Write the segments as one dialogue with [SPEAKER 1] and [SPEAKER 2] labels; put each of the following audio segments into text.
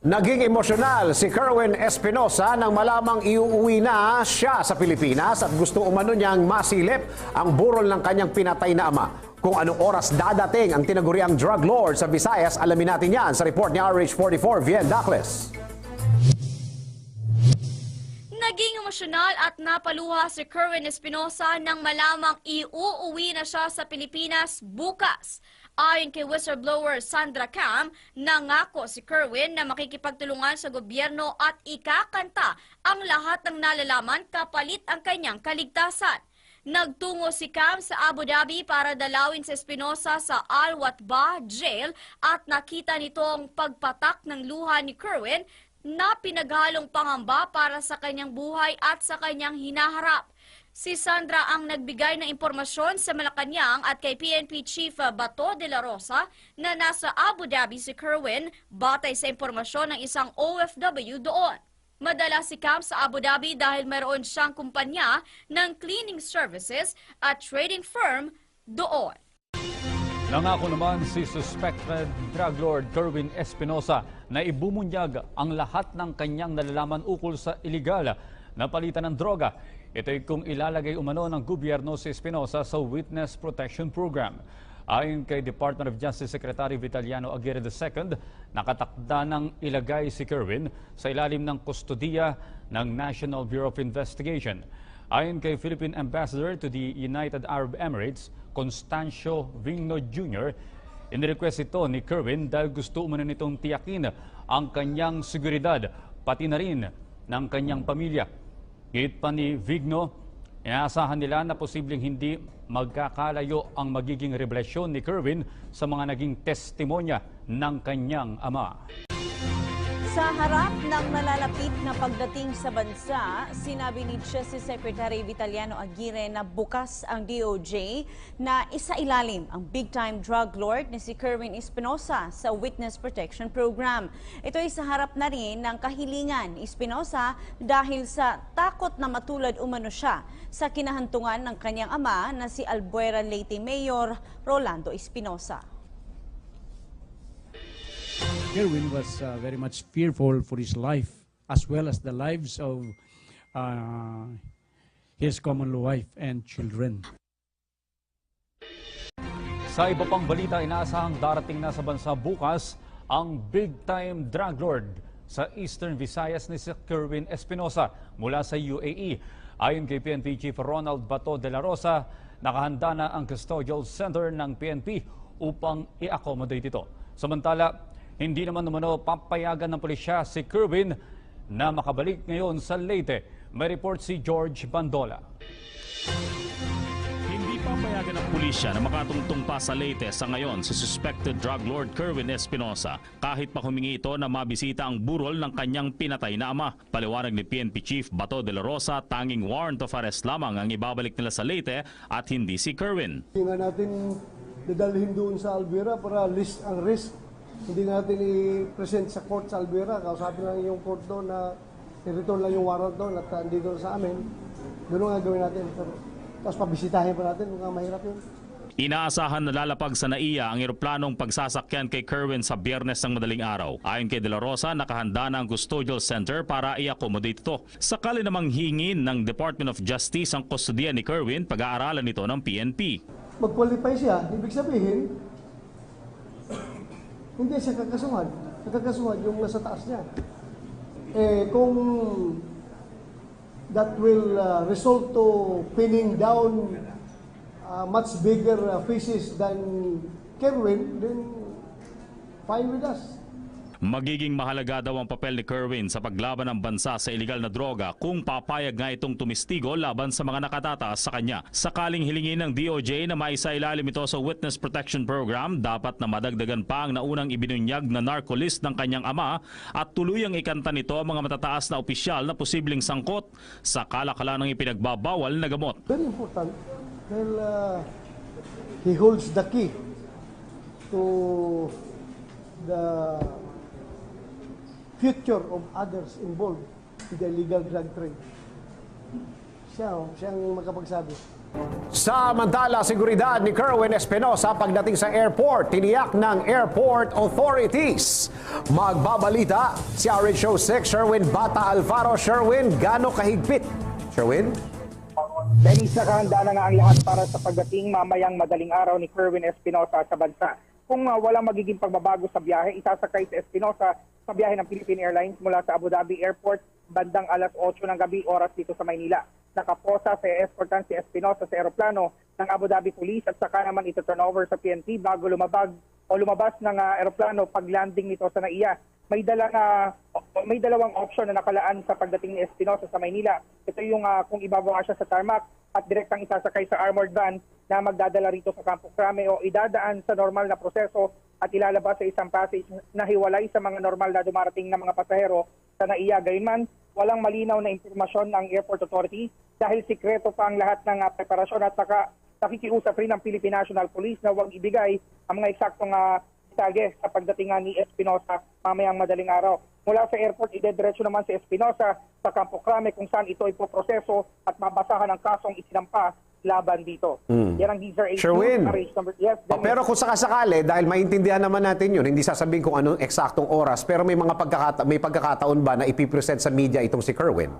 [SPEAKER 1] Naging emosyonal si Kerwin Espinosa nang malamang iuwi na siya sa Pilipinas at gusto umano niyang masilip ang burol ng kanyang pinatay na ama. Kung anong oras dadating ang tinaguriang drug lord sa Visayas, alamin natin yan sa report ni RH44 Vien Dacles.
[SPEAKER 2] Naging emosyonal at napaluha si Kerwin Espinosa nang malamang iuuwi na siya sa Pilipinas bukas. Ayon kay whistleblower Sandra Cam, nangako si Kerwin na makikipagtulungan sa gobyerno at ikakanta ang lahat ng nalalaman kapalit ang kanyang kaligtasan. Nagtungo si Cam sa Abu Dhabi para dalawin si Espinosa sa Al Watba Jail at nakita nito ang pagpatak ng luha ni Kerwin na pinaghalong pangamba para sa kanyang buhay at sa kanyang hinaharap. Si Sandra ang nagbigay ng impormasyon sa Malacanang at kay PNP Chief Bato de la Rosa na nasa Abu Dhabi si Kerwin batay sa impormasyon ng isang OFW doon. Madala si Cam sa Abu Dhabi dahil mayroon siyang kumpanya ng cleaning services at trading firm doon.
[SPEAKER 3] Nangako naman si suspected drug lord Kerwin Espinosa na ibumunyag ang lahat ng kanyang nalalaman ukol sa iligal na palitan ng droga. Ito'y kung ilalagay umano ng gobyerno si Espinosa sa Witness Protection Program. Ayon kay Department of Justice Secretary Vitaliano Aguirre II, nakatakda ng ilagay si Kerwin sa ilalim ng kustodiya ng National Bureau of Investigation. Ayon kay Philippine Ambassador to the United Arab Emirates, Constancio Vigno Jr., inirequest ito ni Kerwin dahil gusto umano nitong tiyakin ang kanyang seguridad, pati na rin ng kanyang pamilya. Gayit pa ni Vigno, inaasahan nila na posibleng hindi magkakalayo ang magiging revelasyon ni Kerwin sa mga naging testimonya ng kanyang ama.
[SPEAKER 4] Sa harap ng nalalapit na pagdating sa bansa, sinabi ni Justice Secretary Vitaliano Aguirre na bukas ang DOJ na isailalim ang big-time drug lord na si Kerwin Espinosa sa Witness Protection Program. Ito ay sa harap na rin ng kahilingan Espinosa dahil sa takot na matulad umano siya sa kinahantungan ng kanyang ama na si Albuera Leyte Mayor Rolando Espinosa.
[SPEAKER 5] Kerwin was uh, very much fearful for his life as well as the lives of uh, his common wife and children.
[SPEAKER 3] Sa iba pang balita, inaasahang darating na sa bansa bukas ang big-time drug lord sa Eastern Visayas ni si Kerwin Espinosa mula sa UAE. Ayon kay PNP Chief Ronald Bato de la Rosa, nakahanda na ang custodial center ng PNP upang i-accommodate ito. Samantala, hindi naman umano papayagan ng pulisya si Kerwin na makabalik ngayon sa Leyte. May report si George Bandola.
[SPEAKER 6] Hindi papayagan ng pulisya na makatungtong pa sa Leyte sa ngayon si suspected drug lord Kerwin Espinosa kahit pa humingi ito na mabisita ang burol ng kanyang pinatay na ama. Paliwanag ni PNP Chief Bato de la Rosa, tanging warrant of arrest lamang ang ibabalik nila sa Leyte at hindi si Kerwin.
[SPEAKER 7] Hindi nga natin dadalhin doon sa Alvera para list ang risk. Hindi natin i-present sa court sa Alvera. Kausapin lang yung court doon na i-return lang yung warrant doon at uh, andito sa amin. Ganun nga gawin natin. Tapos pabisitahin pa natin. Kung nga mahirap yun.
[SPEAKER 6] Inaasahan na lalapag sa NAIA ang eroplanong pagsasakyan kay Kerwin sa biyernes ng madaling araw. Ayon kay De La Rosa, nakahanda na ang custodial center para i-accommodate ito. Sakali namang hingin ng Department of Justice ang kustodiya ni Kerwin, pag-aaralan ito ng PNP.
[SPEAKER 7] Mag-qualify siya, ibig sabihin, hindi siya kakasuhan. Kakasuhan yung nasa taas niya. Eh, kung that will uh, result to pinning down uh, much bigger uh, fishes than Kerwin, then fine with us.
[SPEAKER 6] Magiging mahalaga daw ang papel ni Kerwin sa paglaban ng bansa sa iligal na droga kung papayag nga itong tumistigo laban sa mga nakatataas sa kanya. Sakaling hilingin ng DOJ na maisailalim ito sa Witness Protection Program, dapat na madagdagan pa ang naunang ibinunyag na narcolist ng kanyang ama at tuluyang ikanta nito ang mga matataas na opisyal na posibleng sangkot sa kalakalan ng ipinagbabawal na gamot.
[SPEAKER 7] Very important dahil uh, he holds the key to the future of others involved in the illegal drug trade. Siya, oh, siya ang makapagsabi.
[SPEAKER 1] Samantala, seguridad ni Kerwin Espinosa pagdating sa airport, tiniyak ng airport authorities. Magbabalita si RH 6 Sherwin Bata Alfaro. Sherwin, gano kahigpit? Sherwin?
[SPEAKER 8] Dahil sa kahanda na nga ang lahat para sa pagdating mamayang madaling araw ni Kerwin Espinosa sa bansa. Kung uh, walang magiging pagbabago sa biyahe, isasakay si Espinosa sa biyahe ng Philippine Airlines mula sa Abu Dhabi Airport bandang alas 8 ng gabi oras dito sa Maynila. Nakaposa sa escortan si Espinosa sa eroplano ng Abu Dhabi Police at saka naman ito turnover sa PNP bago lumabag o lumabas ng uh, eroplano pag landing nito sa NAIA may dalang ah, o- may dalawang option na nakalaan sa pagdating ni Espinosa sa Maynila. Ito yung ah, kung ibababa siya sa tarmac at direktang isasakay sa armored van na magdadala rito sa Campo Crame o idadaan sa normal na proseso at ilalabas sa isang passage na hiwalay sa mga normal na dumarating na mga pasahero sa NAIA. Gayunman, walang malinaw na impormasyon ng Airport Authority dahil sikreto pa ang lahat ng ah, preparasyon at saka nakikiusap rin ng Philippine National Police na huwag ibigay ang mga eksaktong detalye sa pagdating ni Espinosa mamayang madaling araw. Mula sa airport, idediretso naman si Espinosa sa Campo Crame kung saan ito ipoproseso at mabasahan ang kasong isinampa laban dito. Yan ang Geezer 8
[SPEAKER 1] Sherwin.
[SPEAKER 8] News, number, yes,
[SPEAKER 1] O,
[SPEAKER 8] Dennis.
[SPEAKER 1] pero kung sakasakali, dahil maintindihan naman natin yun, hindi sasabihin kung anong eksaktong oras, pero may mga pagkakata- may pagkakataon ba na ipipresent sa media itong si Kerwin?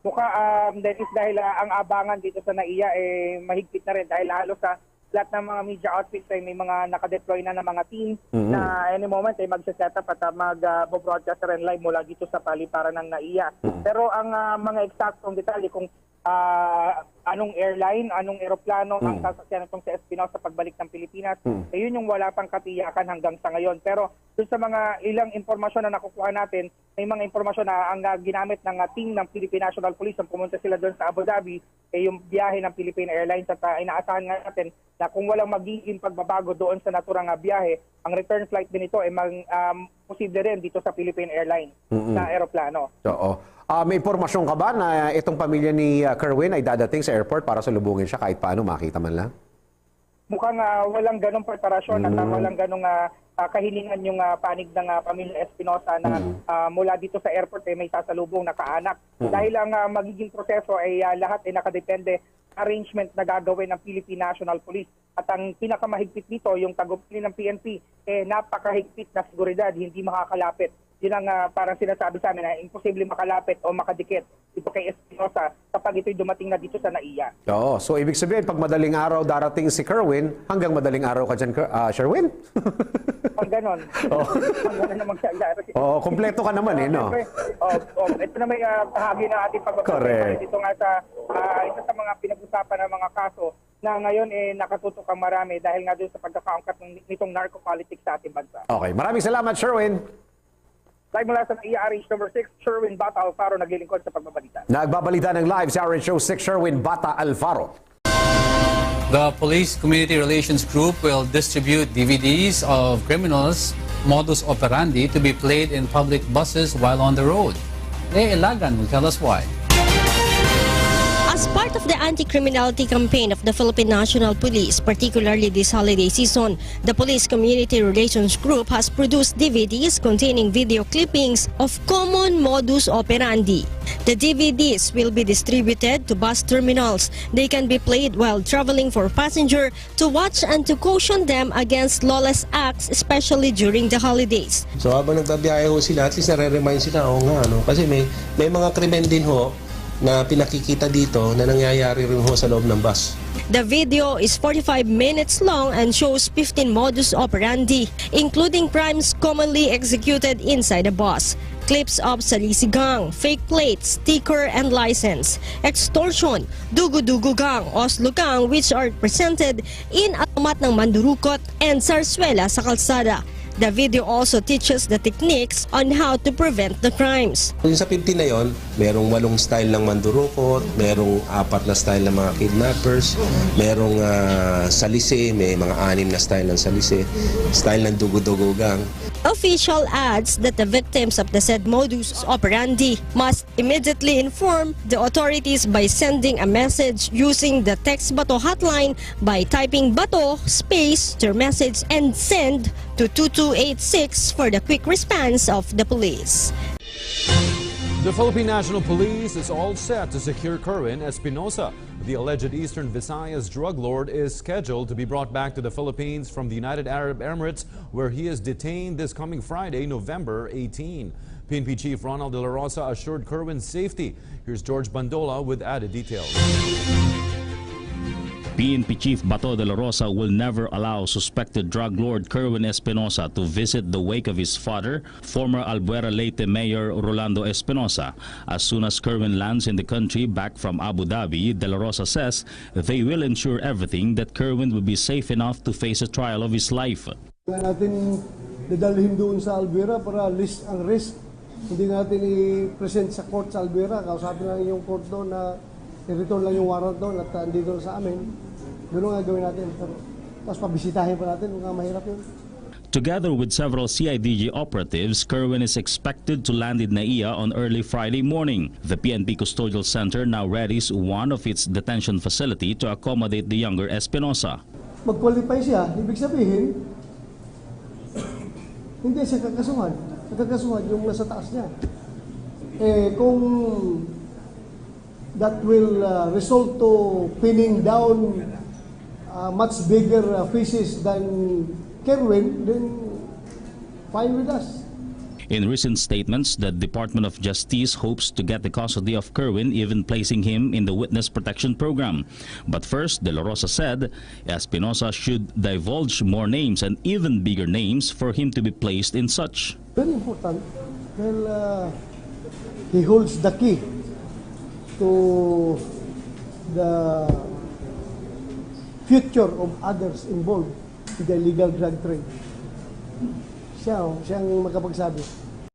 [SPEAKER 8] Mukha, um, Dennis, dahil ah, ang abangan dito sa NAIA eh, mahigpit na rin dahil halos sa lahat ng mga media outfits ay may mga nakadeploy na ng mga team na any moment ay magsiset up at uh, mag-broadcast rin live mula dito sa paliparan ng NAIA. Pero ang ah, mga eksaktong detalye kung ah, anong airline, anong eroplano ang sasakyan itong sa Espinosa sa pagbalik ng Pilipinas, eh, yun yung wala pang katiyakan hanggang sa ngayon. Pero dun sa mga ilang impormasyon na nakukuha natin, may mga impormasyon na ang ah, ginamit ng ah, team ng Philippine National Police, ang pumunta sila doon sa Abu Dhabi, eh, yung biyahe ng Philippine Airlines at ah, inaasahan nga natin na kung walang magiging pagbabago doon sa naturang ah, biyahe, ang return flight din ito ay mag, um, posible rin dito sa Philippine Airlines na aeroplano.
[SPEAKER 1] Oo. Ah, may impormasyon ka ba na itong pamilya ni ah, Kerwin ay dadating sa airport para salubungin siya kahit paano makita man lang?
[SPEAKER 8] Mukhang ah, walang ganong preparasyon at ah, walang ganong ah, ah, kahilingan yung ah, panig ng ah, pamilya Espinosa na ah, mula dito sa airport ay may sasalubong na kaanak. Dahil ang ah, magiging proseso ay ah, lahat ay nakadepende arrangement na gagawin ng Philippine National Police. At ang pinakamahigpit nito, yung tagumpili ng PNP, eh napakahigpit na seguridad, hindi makakalapit. Yun ang ah, parang sinasabi sa amin na imposible makalapit o makadikit dito kay Espinosa kapag ito'y dumating na dito sa NAIA.
[SPEAKER 1] Oo. So, ibig sabihin, pag madaling araw darating si Kerwin, hanggang madaling araw ka dyan, ah, Sherwin?
[SPEAKER 8] Pag ganon, pag ganon naman siya.
[SPEAKER 1] Oo, kompleto ka naman eh, no?
[SPEAKER 8] Siyempre, oh, oh, ito na may uh, bahagi ng ating pagbabalik. Dito nga sa ah, isa sa mga pinag-usapan ng mga kaso na ngayon eh nakatutok ang marami dahil nga doon sa pagkakaangkat ng nitong narco-politics sa ating bansa.
[SPEAKER 1] Okay. Maraming salamat, Sherwin.
[SPEAKER 8] Live mula sa ERH number 6, Sherwin Bata Alfaro naglilingkod sa pagbabalita.
[SPEAKER 1] Nagbabalita ng live sa RH Show 6 Sherwin Bata Alfaro.
[SPEAKER 9] The Police Community Relations Group will distribute DVDs of criminals' modus operandi to be played in public buses while on the road. Lea Ilagan will tell us why.
[SPEAKER 10] As part of the anti-criminality campaign of the Philippine National Police, particularly this holiday season, the Police Community Relations Group has produced DVDs containing video clippings of common modus operandi. The DVDs will be distributed to bus terminals. They can be played while traveling for passenger to watch and to caution them against lawless acts, especially during the holidays.
[SPEAKER 11] So habang nagbabiyahe ho sila, at least nare-remind sila, oo nga, no? Kasi may, may mga krimen din ho na pinakikita dito na nangyayari rin ho sa loob ng bus.
[SPEAKER 10] The video is 45 minutes long and shows 15 modus operandi, including crimes commonly executed inside a bus. Clips of salisigang, fake plates, sticker and license, extortion, dugu-dugu-gang, oslo-gang which are presented in alamat ng mandurukot and sarswela sa kalsada. The video also teaches the techniques on how to prevent the crimes.
[SPEAKER 11] Yung sa 50 na yon, merong walong style ng mandurukot, merong apat na style ng mga kidnappers, merong ah, salise, may mga anim na style ng salise, style ng dugo-dugo.
[SPEAKER 10] Official adds that the victims of the said modus operandi must immediately inform the authorities by sending a message using the text bato hotline by typing bato space their message and send to 2286 for the quick response of the police.
[SPEAKER 12] The Philippine National Police is all set to secure Kerwin Espinosa. The alleged Eastern Visayas drug lord is scheduled to be brought back to the Philippines from the United Arab Emirates, where he is detained this coming Friday, November 18. PNP Chief Ronald De La Rosa assured Kerwin's safety. Here's George Bandola with added details.
[SPEAKER 6] PNP Chief Bato de la Rosa will never allow suspected drug lord Kerwin Espinosa to visit the wake of his father, former Albuera Leyte Mayor Rolando Espinosa. As soon as Kerwin lands in the country back from Abu Dhabi, de la Rosa says they will ensure everything that Kerwin will be safe enough to face a trial of his life.
[SPEAKER 7] Natin dadalhin doon sa Alvera para list ang risk. Hindi natin i-present sa court sa Alvera. Kausapin lang yung court doon na i-return lang yung warrant doon at uh, andito sa amin. Ganun nga gawin natin. Tapos pabisitahin pa natin. Mga mahirap yun.
[SPEAKER 6] Together with several CIDG operatives, Kerwin is expected to land in NAIA on early Friday morning. The PNP Custodial Center now readies one of its detention facility to accommodate the younger Espinosa.
[SPEAKER 7] Mag-qualify siya, ibig sabihin, hindi siya kakasuhan. Nakakasuhan yung nasa taas niya. Eh, kung that will uh, result to pinning down uh, much bigger uh, fishes than Kerwin, then fine with us.
[SPEAKER 6] In recent statements, the Department of Justice hopes to get the custody of Kerwin, even placing him in the Witness Protection Program. But first, De La Rosa said Espinosa should divulge more names and even bigger names for him to be placed in such.
[SPEAKER 7] Very important. Well, uh, he holds the key to the future of others involved in the illegal drug trade. Siya, oh, siya ang makapagsabi.